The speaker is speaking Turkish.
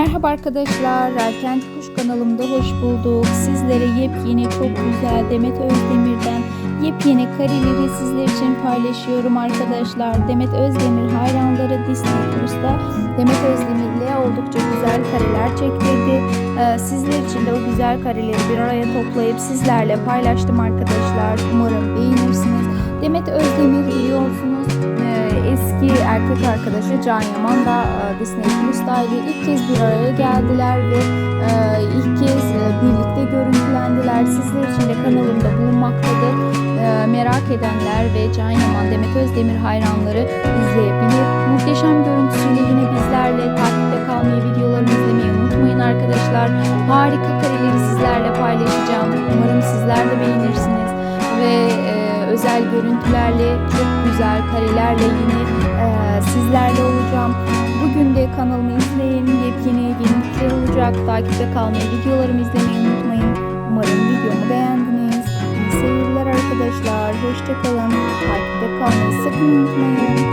Merhaba arkadaşlar, Erken Kuş kanalımda hoş bulduk. Sizlere yepyeni çok güzel Demet Özdemir'den yepyeni kareleri sizler için paylaşıyorum arkadaşlar. Demet Özdemir hayranları Disney Plus'ta Demet Özdemir'le oldukça güzel kareler çektirdi. Ee, sizler için de o güzel kareleri bir araya toplayıp sizlerle paylaştım arkadaşlar. Umarım beğenirsiniz. Demet Özdemir biliyorsunuz e, eski erkek arkadaşı Can Yaman da e, Disney Plus'taydı. İlk kez bir araya geldiler ve e, ilk kez e, birlikte görüntülendiler. Sizler için de kanalımda bulunmaktadır. E, merak edenler ve Can Yaman, Demet Özdemir hayranları izleyebilir. Muhteşem görüntüsüyle yine bizlerle takipte kalmayı, videolarımı izlemeyi unutmayın arkadaşlar. Harika kareleri sizlerle paylaşacağım. Umarım sizler de beğenirsiniz. Ve e, özel görüntülerle, çok güzel karelerle yine e, de kanalımı izleyin. Yepyeni yenilikler olacak. Takipte kalmayı, videolarımı izlemeyi unutmayın. Umarım videomu beğendiniz. İyi seyirler arkadaşlar. Hoşçakalın. Takipte kalmayı sakın unutmayın.